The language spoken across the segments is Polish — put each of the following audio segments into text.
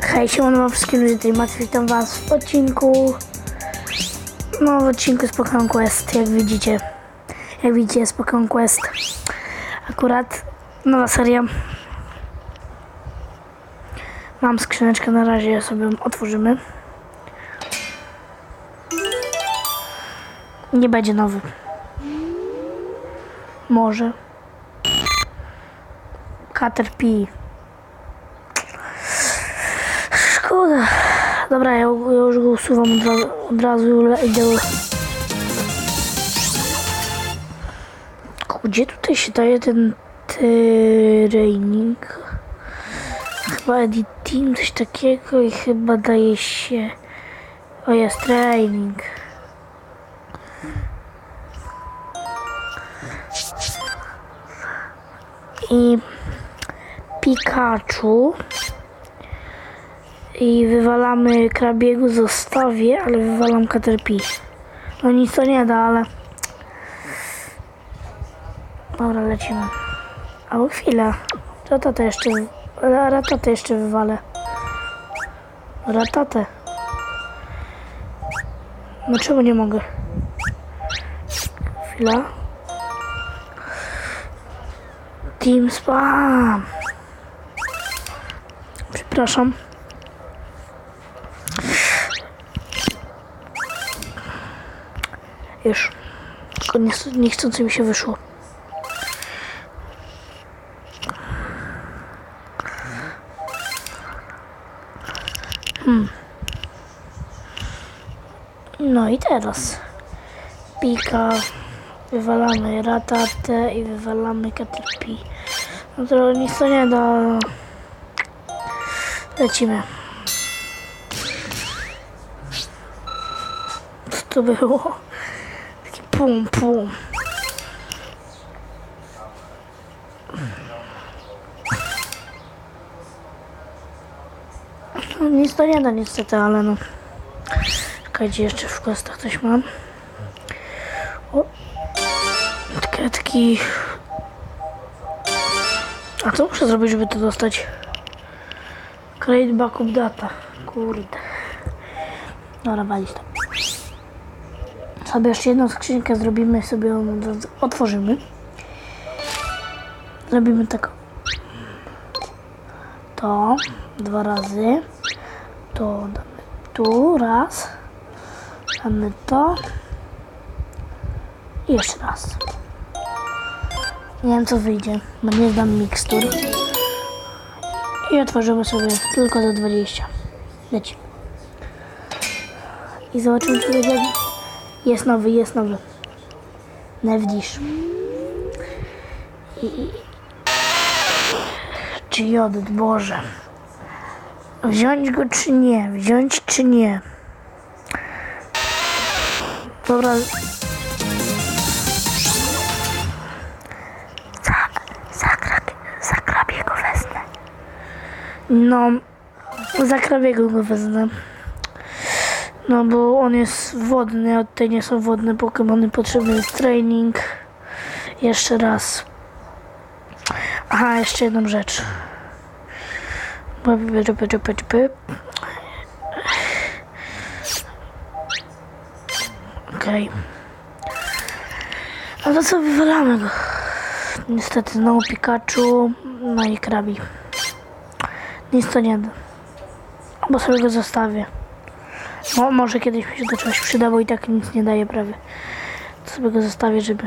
Hej, siemano wszystkim tutaj Maciej, witam was w odcinku. No, w odcinku z Pokémon Quest, jak widzicie. Jak widzicie, Pokémon Quest. Akurat nowa seria Mam skrzyneczkę, na razie sobie otworzymy. Nie będzie nowy Może Caterpie Szkoda. Dobra, ja, już go usuwam od razu, od razu idę. Gdzie tutaj się daje ten training? Chyba edit team, coś takiego i chyba daje się... O, jest training. I Pikachu i wywalamy krabiegu zostawię, ale wywalam Caterpie. No nic to nie da, ale... Dobra, lecimy. A chwila. Ratatę jeszcze... Ratatę jeszcze wywalę. Ratatę. No czemu nie mogę? Chwila. Team spam. Przepraszam. Już. Tylko nie- niechcący mi się wyszło. Hmm. No i teraz. Pika. Wywalamy ratatę i wywalamy caterpie. No to nic to nie da. Lecimy. Co to było? Taki pum pum. No, nic to nie da niestety, ale no. Czekajcie, jeszcze w questach coś mam. O. Taki... A co muszę zrobić, żeby to dostać? Create backup data. Kurde. Dobra, walić to. Sobie jeszcze jedną skrzynkę zrobimy, sobie ją otworzymy. Zrobimy tak. To dwa razy. To damy tu raz. Damy to. I jeszcze raz. Nie wiem co wyjdzie, bo nie znam mikstur. I otworzymy sobie tylko do 20. Leci. I zobaczymy czy wyjdzie. Jest nowy, jest nowy. Nevdish. I... Czy jodyt, Boże. Wziąć go czy nie? Wziąć czy nie? Dobra. No, zakrabię go wezmę. No bo on jest wodny, a tutaj nie są wodne Pokémony, potrzebny jest training. Jeszcze raz. Aha, jeszcze jedną rzecz. Okej. A to co, wywalamy go. Niestety znowu Pikachu, no i Krabi. Nic to nie da. Bo sobie go zostawię. Mo, może kiedyś mi się to czegoś przyda, bo i tak nic nie daje prawie. To sobie go zostawię, żeby...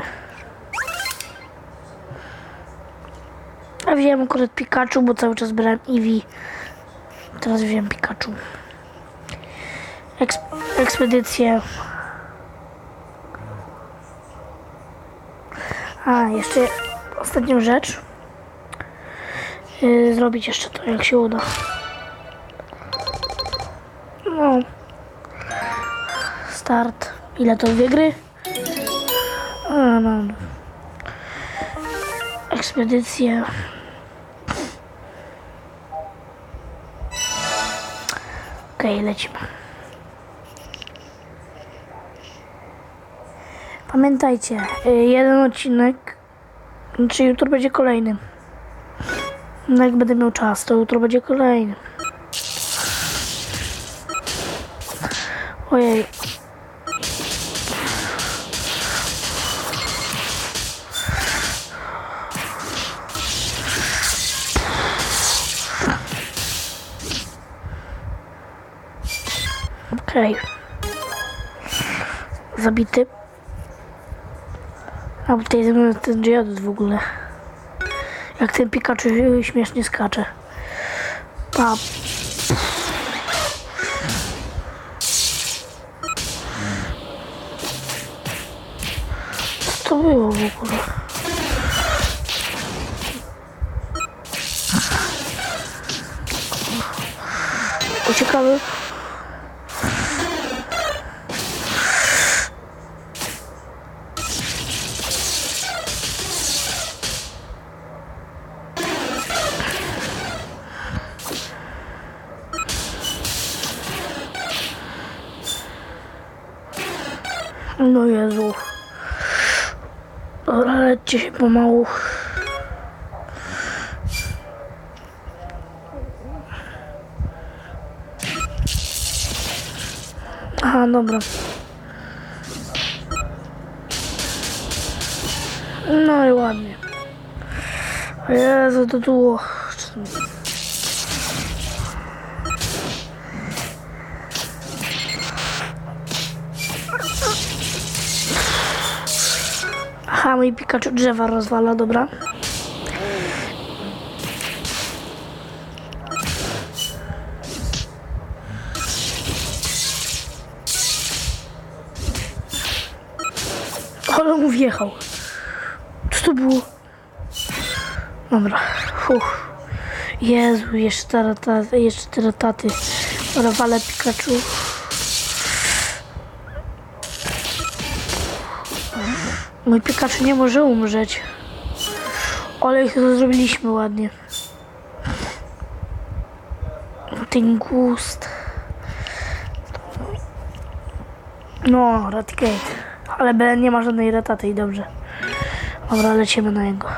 A wziąłem akurat Pikachu, bo cały czas brałem Eevee. Teraz wziąłem Pikachu. Eks ekspedycję. A, jeszcze ostatnią rzecz. Yy, zrobić jeszcze to, jak się uda. No. Start. Ile to dwie gry? A, no. Ekspedycje. Okej, lecimy. Pamiętajcie, y, jeden odcinek Czy jutro będzie kolejny? No jak będę miał czas, to jutro będzie kolejny. Ojej. Okej. Zabity. A bo tutaj ten dziadot w ogóle. Jak ten Pikachu śmiesznie skacze. Pa. Co to było w ogóle? No Jezu. Dobra, lećcie się pomału. Aha, dobra. No i ładnie. Jezu, to było... Aha, mój Pikachu drzewa rozwala, dobra. Ale mu wjechał. Co to było? Dobra, Fuh. Jezu, jeszcze tarataty, jeszcze tarataty. Dobra, walę Pikachu. Mój Pikachu nie może umrzeć. Ale ich to zrobiliśmy ładnie. Ten gust. No, Raticate. Ale nie ma żadnej rataty i dobrze. Dobra, lecimy na niego.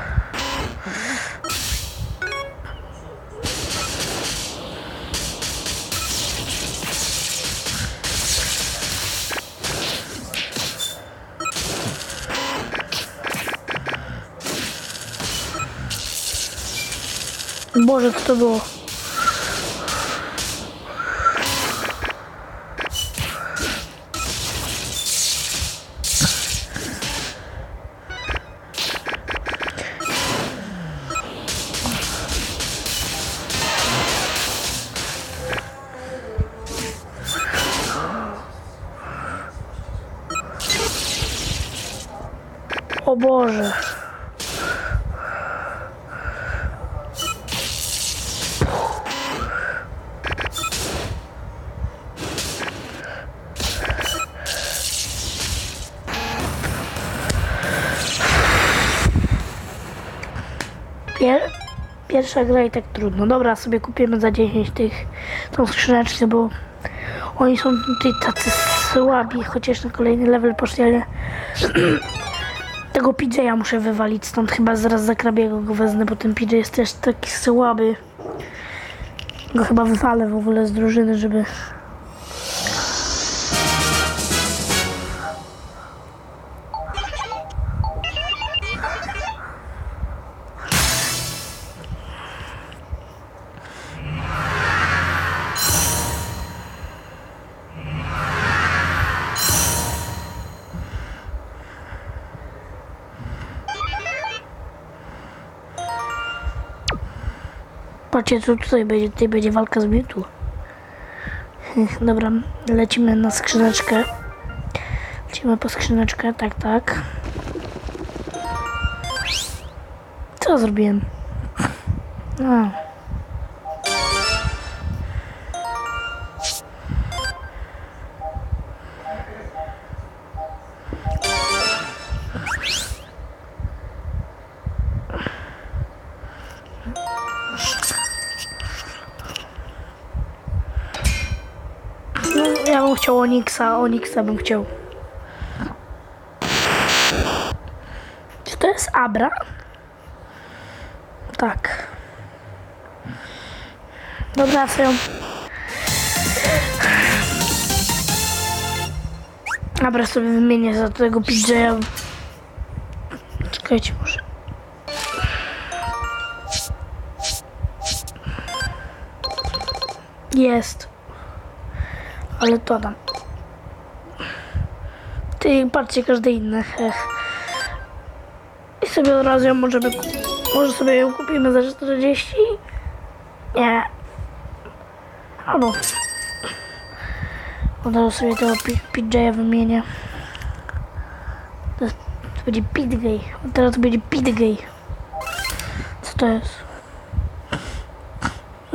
Boże, co to Pier pierwsza gra i tak trudno. Dobra, sobie kupimy za 10 tych tą skrzyneczkę, bo oni są tutaj tacy słabi, chociaż na kolejny level poszli, ale tego PJ'a muszę wywalić stąd. Chyba zaraz za krabiego go wezmę, bo ten PJ jest też taki słaby. Go chyba wywalę w ogóle z drużyny, żeby... Patrzcie, co tutaj będzie. Tutaj będzie walka z Mewtwo. Dobra, lecimy na skrzyneczkę. Lecimy po skrzyneczkę, tak, tak. Co zrobiłem? A. Onyxa, Onyxa bym chciał. Czy to jest Abra? tak. Dobra, sobie. Dobra, sobie wymienię za tego PJ'a. Czekajcie, może. Jest. Ale to dam. Ty, patrzcie, każde inne. Hech. I sobie od razu ją możemy... Może sobie ją kupimy za 40? Nie. Albo... Od razu sobie tego PJ'a wymienię. To, to będzie Pitgay. Teraz to będzie Pitgay. Co to jest?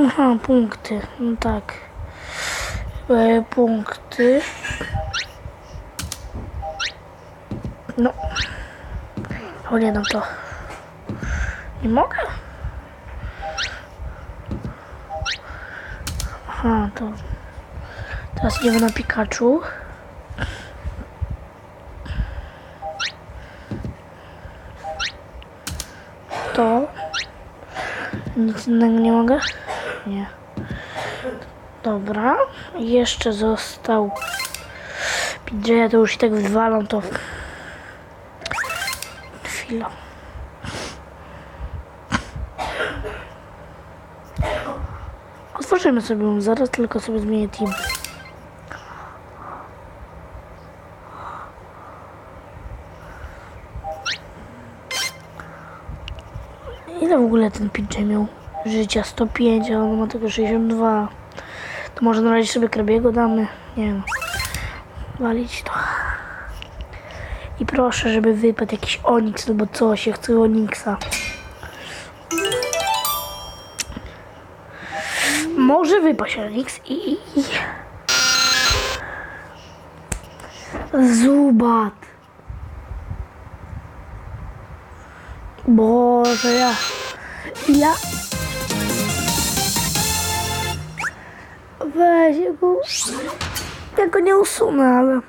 Aha, punkty. No tak. E, punkty. No. O nie, no to. Nie mogę? Aha, to. Teraz idziemy na Pikachu. To. Nic innego nie mogę? Nie. Dobra. Jeszcze został. PJ, to już i tak wywalam to. Chwila. Otworzymy sobie ją zaraz, tylko sobie zmienię team. Ile w ogóle ten PJ miał? Życia 105, a on ma tylko 62. To może na razie sobie krabiego damy. Nie wiem. Walić to. I proszę, żeby wypadł jakiś Onyx albo coś. Ja chcę Onyxa. Może wypaść Onyx i... Zubat. Boże, ja... Ja... Weź go... Ja go nie usunę, ale...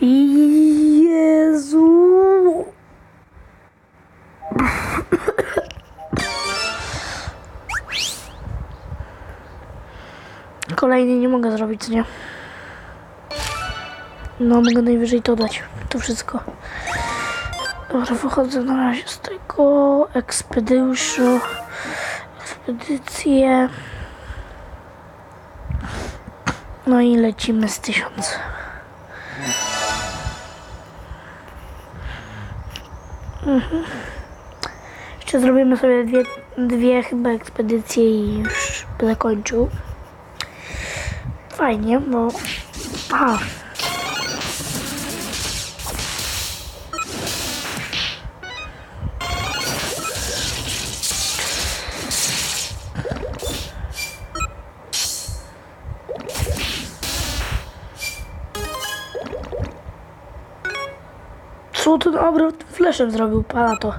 Jezu... Kolejny nie mogę zrobić, nie? No, mogę najwyżej to dać. To wszystko. Dobra, wychodzę na razie z tego ekspedyuszu. Ekspedycję. No i lecimy z tysiąc. Mhm. Jeszcze zrobimy sobie dwie, dwie chyba ekspedycje i już zakończył. Fajnie, bo... ten obrót fleszem zrobił? Pana to.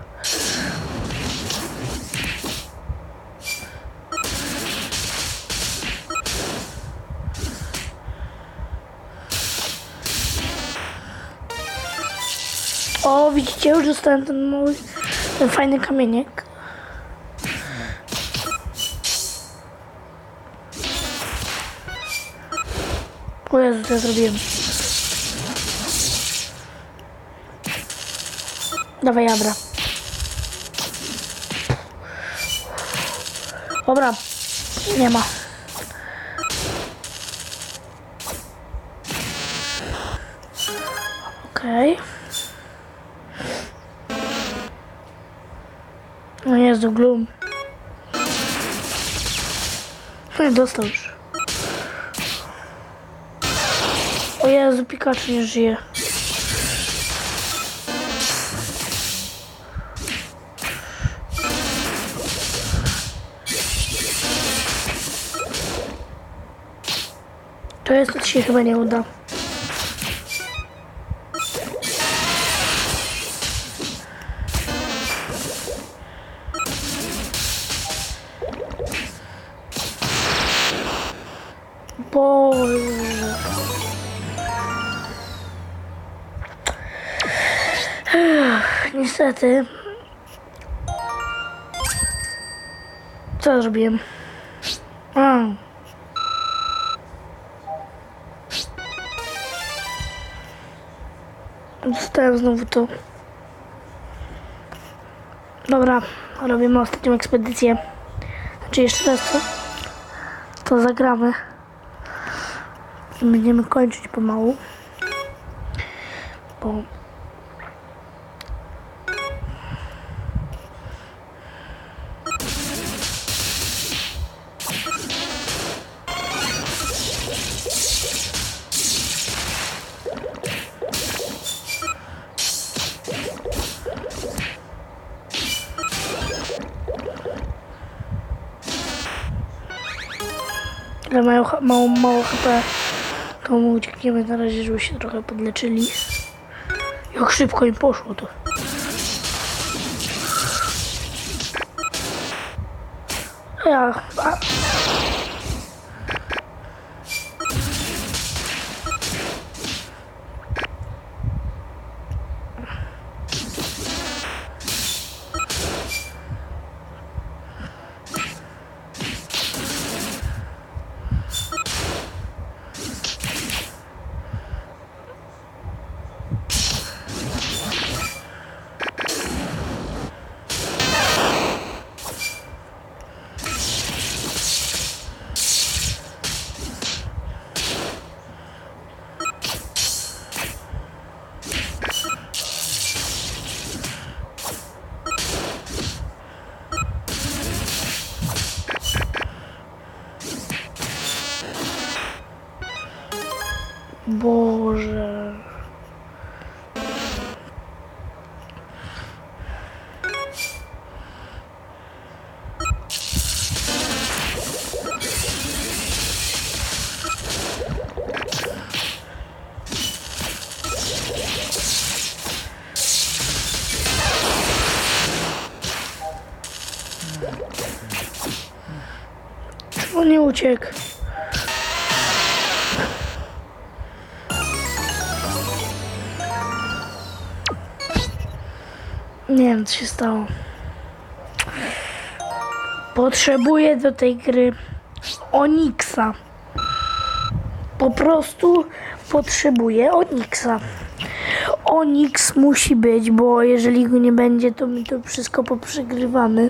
O, widzicie, już dostałem ten mój, ten fajny kamieniek. O Jezu, co ja zrobiłem. Dawaj, Abra. Dobra, nie ma. Okej. No Jezu, Gloom. No dostał już. O Jezu, Pikachu nie żyje. To jest, to się chyba nie uda. Boże. Ech, Niestety. Co zrobiłem? Dostałem znowu to. Dobra, robimy ostatnią ekspedycję. Znaczy jeszcze raz to, zagramy. Będziemy kończyć pomału. Bo mało, mało HP. To mu uciekniemy na razie, żeby się trochę podleczyli. Jak szybko im poszło to. Ja, a, uciekł? Nie wiem, co się stało. Potrzebuję do tej gry Onixa. Po prostu potrzebuję Onixa. Onix musi być, bo jeżeli go nie będzie, to my to wszystko poprzegrywamy.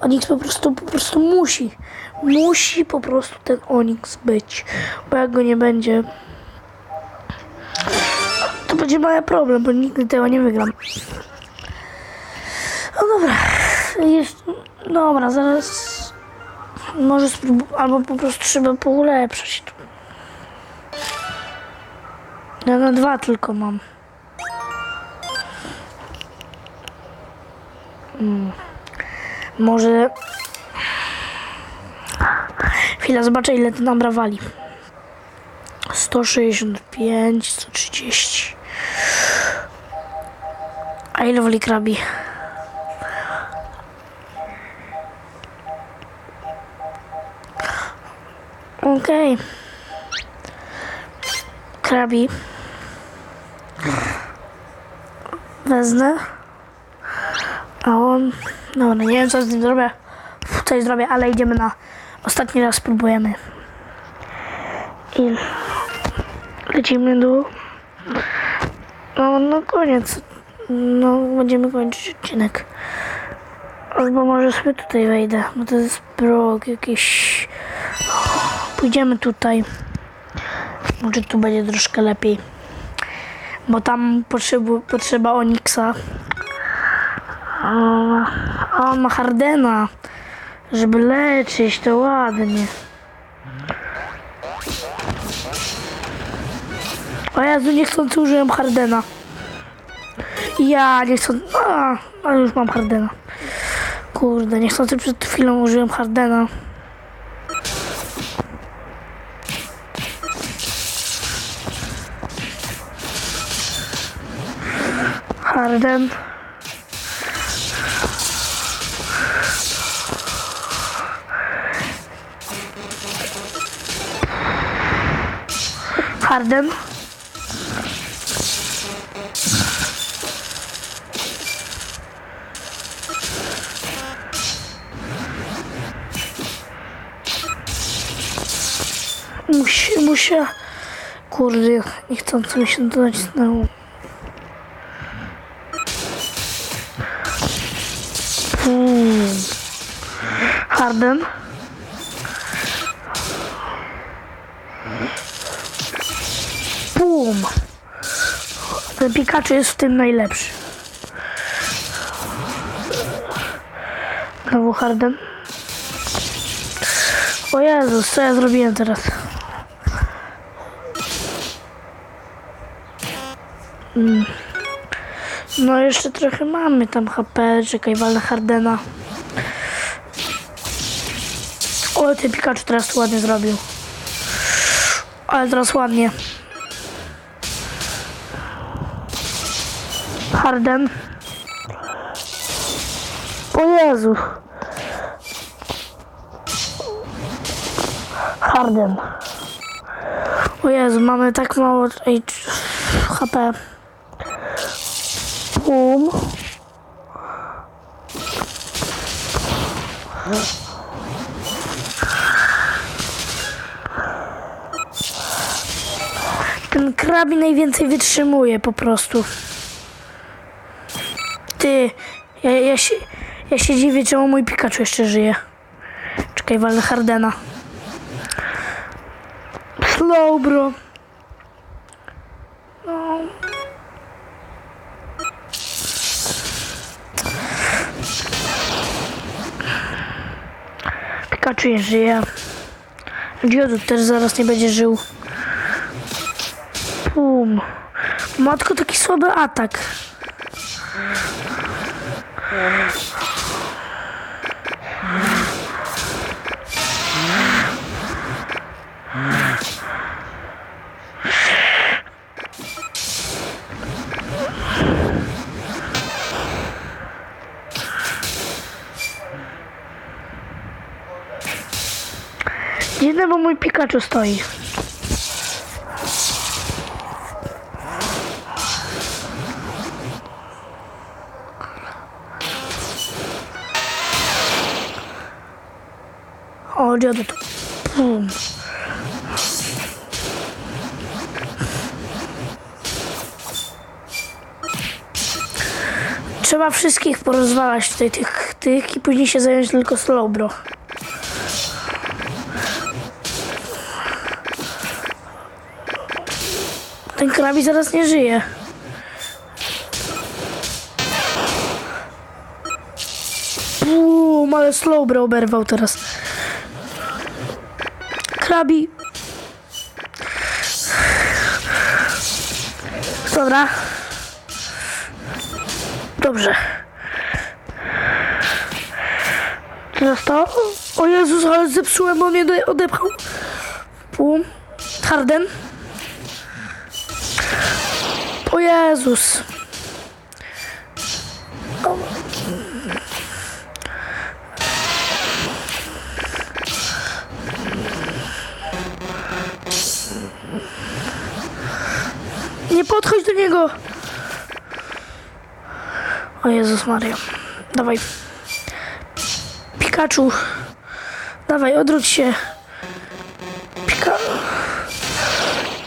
Onix po prostu, po prostu musi. Musi po prostu ten Onix być. Bo jak go nie będzie, to będzie mały problem, bo nigdy tego nie wygram. No dobra, jest, dobra, zaraz może spróbuję, albo po prostu trzeba poulepszyć. Ja na dwa tylko mam. Mm. Może... Chwila, zobaczę ile to nam wali. 165, 130. A ile woli krabi? Okej. Krabi. Wezmę. A on... No, no nie wiem co z nim zrobię. Coś zrobię, ale idziemy na... Ostatni raz spróbujemy. I... Lecimy do... No, no koniec. No, będziemy kończyć odcinek. Albo może sobie tutaj wejdę, bo to jest prog jakiś... Pójdziemy tutaj. Może tu będzie troszkę lepiej. Bo tam potrzebu, potrzeba Onixa. A ma Hardena. Żeby leczyć, to ładnie. O Jezu, niechcący użyłem Hardena. Ja niechcący... A, ale już mam Hardena. Kurde, niechcący przed chwilą użyłem Hardena. Harden. çıkardım. Muş, muşa koruyor. İlk tanıtım işinden açısından oldu. Hardım. Boom. Ten Pikachu jest w tym najlepszy. Znowu Harden. O Jezus, co ja zrobiłem teraz? Mm. No jeszcze trochę mamy tam HP, czekaj, walę Hardena. O, ten Pikachu teraz ładnie zrobił. Ale teraz ładnie. Harden. O Jezu. Harden. O Jezu, mamy tak mało HP. Boom. Ten krabi najwięcej wytrzymuje po prostu. Ty, ja, ja, się, ja się dziwię, czemu mój Pikachu jeszcze żyje. Czekaj, walę Hardena. Slow, bro. No. Pikachu nie żyje. Diodu też zaraz nie będzie żył. Pum. Matko, taki słaby atak. Bo mój Pikachu stoi. O, dziadu tu. Pum. Trzeba wszystkich porozwalać tutaj, tych, tych i później się zająć tylko Slowbro. Ten krabi zaraz nie żyje. Bum, ale Slowbro oberwał teraz. Krabi. Dobra. Dobrze. To. O Jezus, ale zepsułem, bo mnie odepchał. Bum. Harden. O Jezus. Nie podchodź do niego. O Jezus Maria. Dawaj. Pikachu. Dawaj, odwróć się. Pika...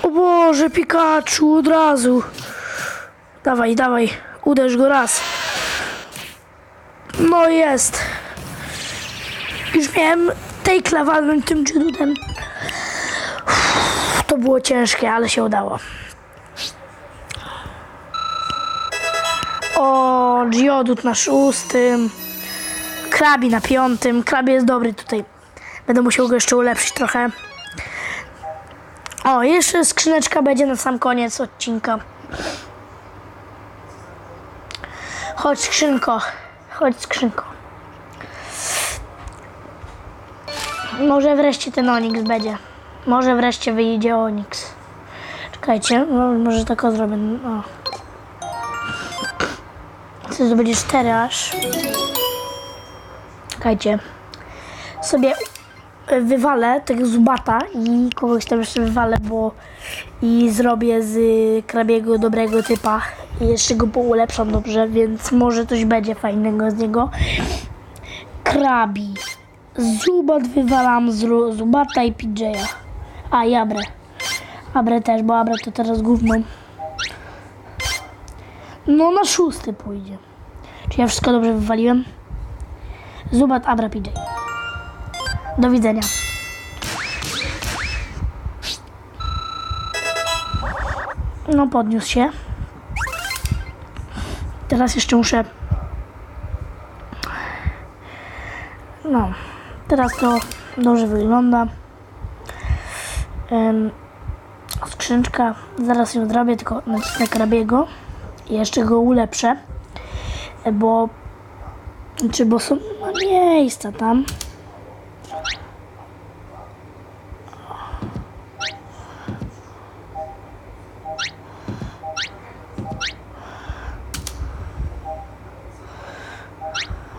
O Boże, Pikachu, od razu. Dawaj, dawaj, uderz go raz. No jest. Już miałem tej walnąć tym judem. To było ciężkie, ale się udało. O, Geodut na szóstym. Krabi na piątym. Krabi jest dobry tutaj. Będę musiał go jeszcze ulepszyć trochę. O, jeszcze skrzyneczka będzie na sam koniec odcinka. Chodź skrzynko. Chodź skrzynko. Może wreszcie ten Onyx będzie. Może wreszcie wyjdzie Onyx. Czekajcie, no, może tak o zrobię. O. To będzie 4 aż. Czekajcie. Sobie wywalę tego zubata i kogoś tam jeszcze wywalę, bo i zrobię z krabiego dobrego typa i jeszcze go poulepszam dobrze, więc może coś będzie fajnego z niego. Krabi. Zubat wywalam z Zubata i PJ'a. A i Abrę. Abrę też, bo Abrę to teraz gówno. No na szósty pójdzie. Czy ja wszystko dobrze wywaliłem? Zubat Abra PJ. Do widzenia. No podniósł się. Teraz jeszcze muszę. No, teraz to dobrze wygląda. Em, skrzyneczka, zaraz ją zrobię, tylko nacisnę krabiego i jeszcze go ulepszę, bo czy bo są miejsca tam.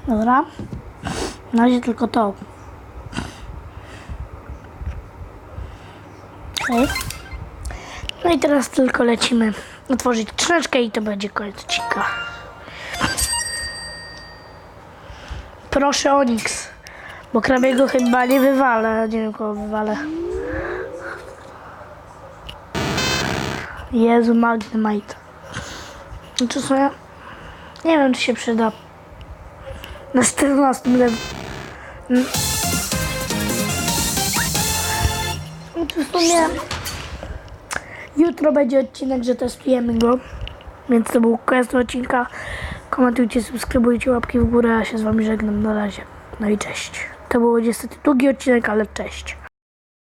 Dobra. Na razie tylko to. Okej. No i teraz tylko lecimy otworzyć skrzyneczkę i to będzie koniec odcinka. Proszę Onyx. Bo krabiego chyba nie wywalę. Nie wiem kogo wywalę. Jezu, Magnemite. No co ja... Nie wiem, czy się przyda. Na 14 level. No to w sumie... Jutro będzie odcinek, że testujemy go. Więc to był koniec odcinka. Komentujcie, subskrybujcie, łapki w górę. Ja się z wami żegnam. Na razie. No i cześć. To był niestety długi odcinek, ale cześć.